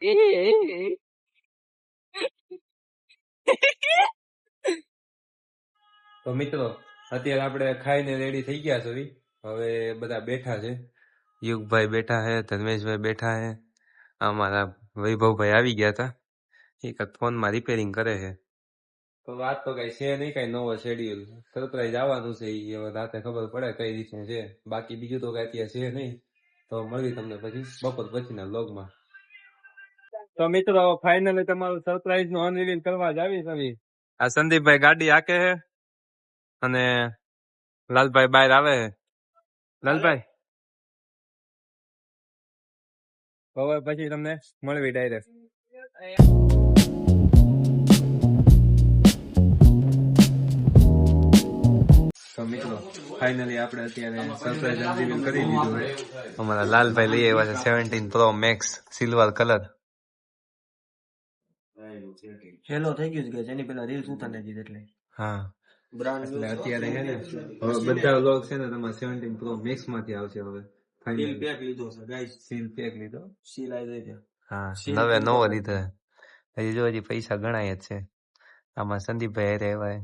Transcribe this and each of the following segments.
તો મિત્રો, અત્યારે આપણે ખાઈને રેડી થઈ ગયા છે હવે બધા બેઠા છે. યુગભાઈ બેઠા હે ધર્મેશભાઈ બેઠા હે અમારા વૈભવભાઈ આવી ગયા હતા. એક ફોનમાં રિપેરિંગ કરે છે. તો વાત તો કઈ છે નહીં, કઈ નવો શેડ્યુલ સરપ્રાઈઝ આવવાનું છે એ રાતે ખબર પડે કઈ રીતે છે. બાકી બીજું તો કઈ અત્યારે છે નહીં. તો મળવી તમને પછી બપોર પછીના વ્લોગમાં તો મિત્રો ફાઇનલી તમારું સરપ્રાઈઝનું અનરિવીલ કરવા જ આવી છે આ સંદીપભાઈ ગાડી હાકે છે અને લાલભાઈ બહાર આવે છે લાલભાઈ? હવે પછી તમને મળવી ડાયરેક્ટ તો મિત્રો ફાઇનલી આપણે અત્યારે સરપ્રાઈઝ કરી દીધું અમારા લાલભાઈ લઈ આવ્યા છે seventeen pro max silver colour yellow થઈ ગયું છે guys. એની પેલા રીલ્સ ઉતારી દીધી એટલે. હા. બ્રાન્ડ એટલે અત્યારે છે ને હવે બધા વ્લોગ છે ને તમારે સેવન્ટીન પ્રો મેક્સમાંથી આવશે હવે સીલ પેક લીધો છે ગાઈસ સીલ પેક લીધો? સીલ આવી જાય હા નવે નવો લીધો. હજી જો હજી પૈસા ગણાય જ છે. આમાં સંદીપભાઈ રહેવાય.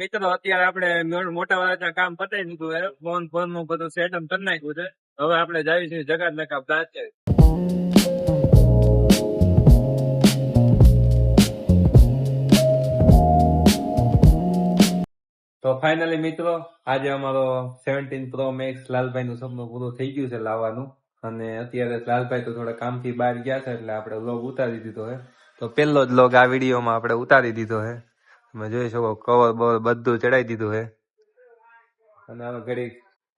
મિત્રો, અત્યારે આપણે મોટા વાળા કામ પતાવી દીધું છે. ફોન ફોનનું બધું સેટમ કરી નાખ્યું છે. હવે આપણે જાવી જગત નકા દાંત તો ફાઇનલી મિત્રો, આજે અમારો સેવન્ટીન પ્રો મેક્સ લાલભાઈ નું સપનું પૂરું થઈ ગયું છે લાવવાનું. અને અત્યારે લાલભાઈ તો થોડા કામથી બહાર ગયા છે એટલે આપણે લોગ ઉતારી દીધો છે. તો પહેલો જ લોગ આ વિડીયોમાં આપણે ઉતારી દીધો છે. તમે જોઈ શકો કવર બવર બધું ચડાવી દીધું છે. અને હવે ઘડી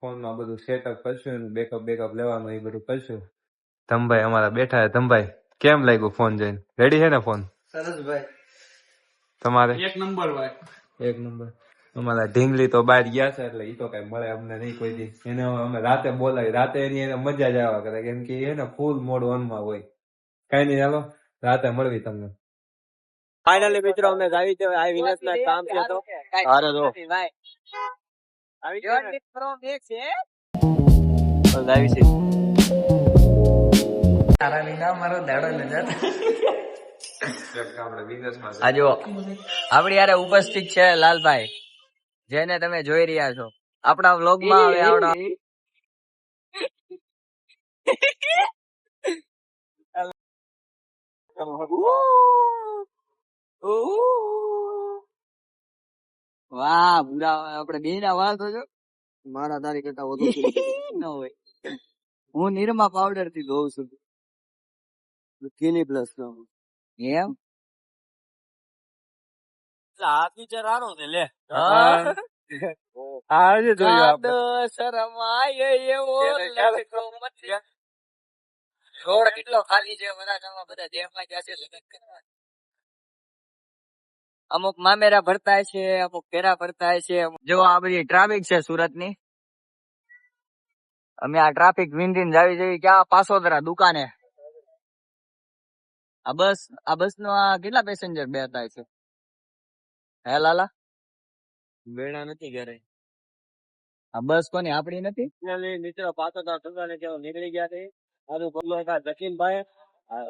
ફોનમાં બધું સેટઅપ કરશું બેકઅપ બેકઅપ લેવાનું એ બધું કરશું. ધમભાઈ અમારા બેઠા છે. ધમભાઈ કેમ લાગ્યું ફોન જઈને? રેડી છે ને ફોન સરસ ભાઈ. તમારે? એક નંબર ભાઈ. એક નંબર અમારા ઢીંગલી તો બહાર ગયા છે એટલે એ તો કઈ મળે અમને નહીં કોઈ દી. એને અમે રાતે બોલાવી રાતે એની એને મજા જ આવ્યા કરે. કેમ કે એ ને ફૂલ મોડ ઓનમાં હોય. કઈ નહીં ચાલો રાતે મળવી તમને. ફાઇનલી મિત્રો અમે જાવી છે. આ વિનેશ ના કામ છે તો. અરે જો. આવી ગયો છે. તો આવી છે. તારા વિના મારો દાડો ન જાત આજો આપણી યારે ઉપસ્થિત છે લાલભાઈ. જેને તમે જોઈ રહ્યા છો. આપણા વ્લોગમાં હવે આવડો. વાહ બુરા આપડે બે ના વાળ તો જો. મારા તારી કરતા વધુ ન હોય. હું નિરમા પાવડરથી ધોઉં છું. કિની પ્લસ નો એમ? હાથ ફીચર આનો છે લે. હા. આજે જોયું આપણે. શરમાય એવો. રોડ કેટલો ખાલી છે વરાછામાં બધા જેમાં જશે લગ્ન કરવા. અમુક મામેરા ભરતા છે અમુક પેરા ભરતા છે જો આ બધી ટ્રાફિક છે સુરતની અમે આ ટ્રાફિક વિંધીને જાવી જવી ક્યાં પાસોદરા દુકાને? આ બસ આ બસ નો આ કેટલા પેસેન્જર બેઠા છે? હે લાલા? વેણા નથી ઘરે. આ બસ કોની આપડી નથી? મિત્રો પાછો તો ધંધાને જેવો નીકળી ગયા છે. આનું પગલું જકીનભાઈ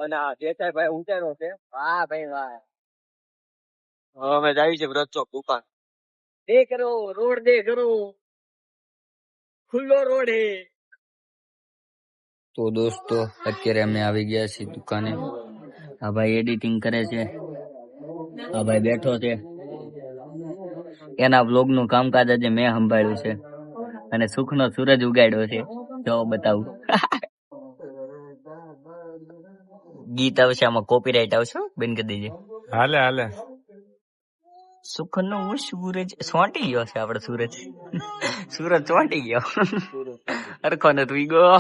અને આ ભાઈ ઉતાર્યો છે. વાહ ભાઈ વાહ. અમે જાય છે વ્રત ચોક દુકાન. દે કરો રોડ દે કરો ખુલ્લો રોડ હે. તો દોસ્તો અત્યારે અમે આવી ગયા છીએ દુકાને. આ ભાઈ એડિટિંગ કરે છે. આ ભાઈ બેઠો છે. એના બ્લોગનું કામકાજ આજે મેં સંભાળ્યું છે. અને સુખનો સૂરજ ઉગાડ્યો છે. જો બતાવું. ગીત આવશે આમાં કોપીરાઈટ આવશે બેન કરી દેજે. હાલે હાલે. સુખનો સૂરજ સોંટી ગયો છે આપડે સૂરજ. સૂરજ ચોંટી ગયો. અરખો ને તું ગયો.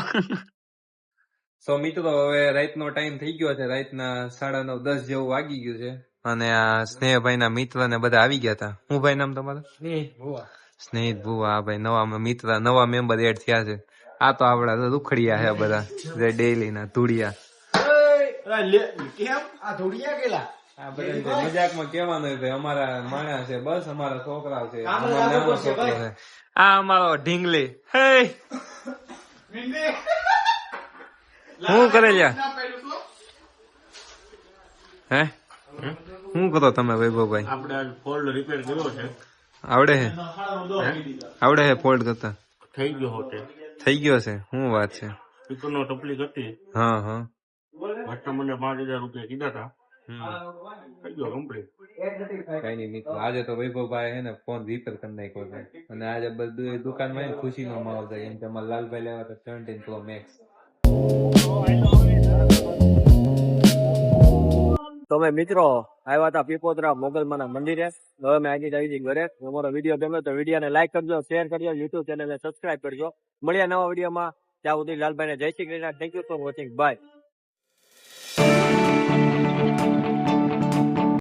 સો મિત્રો હવે રાતનો ટાઈમ થઈ ગયો છે. રાતના સાડા નવ દસ જેવું વાગી ગયું છે. અને આ સ્નેહભાઈ ના મિત્ર ને બધા આવી ગયા હતા. હું ભાઈ નામ તમારું? સ્નેહિત ભુવા. આ ભાઈ નવા મિત્ર નવા મેમ્બર એડ થયા છે. આ તો આપડા રૂખડિયા છે બધા. જે ડેલી ના ધૂળિયા આ બધા મજાકમાં ભાઈ અમારા માણસ છે બસ અમારા છોકરા છે આ અમારો ઢીંગલી. હે! કરે લ્યા? હે? શું કરો તમે વૈભવભાઈ? આપણે ફોલ્ડ રિપેર કર્યો છે. આવડે હે? આવડે હે ફોલ્ડ કરતા? થઈ ગયો હોતે. થઈ ગયો છે? શું વાત છે? સ્પીકર નો તકલીફ હતી હા. હા મને પાંચ હજાર રૂપિયા કીધા હતા. કઈ નઈ મિત્રો આજે તો વૈભવભાઈ હે ને ફોન રિપેર કરી નાખ્યો છે. અને આજે બધું એ દુકાનમાં ને ખુશીનો માહોલ થાય એમ કે અમારા લાલભાઈ લેવા તો સેવન્ટીન પ્રો મેક્સ તો અમે મિત્રો આવ્યા હતા પીપોતરા મોગલમાના મંદિરે. હવે અમે આજે જ આવી જઈએ ઘરે. અમારો વીડિયો ગમ્યો તો વિડીયોને લાઈક કરજો શેર કરજો યુટ્યુબ ચેનલને સબસ્ક્રાઇબ કરજો. મળ્યા નવા વિડીયોમાં. ત્યાં સુધી લાલભાઈને જય Shri Krishna. Thank you for watching bye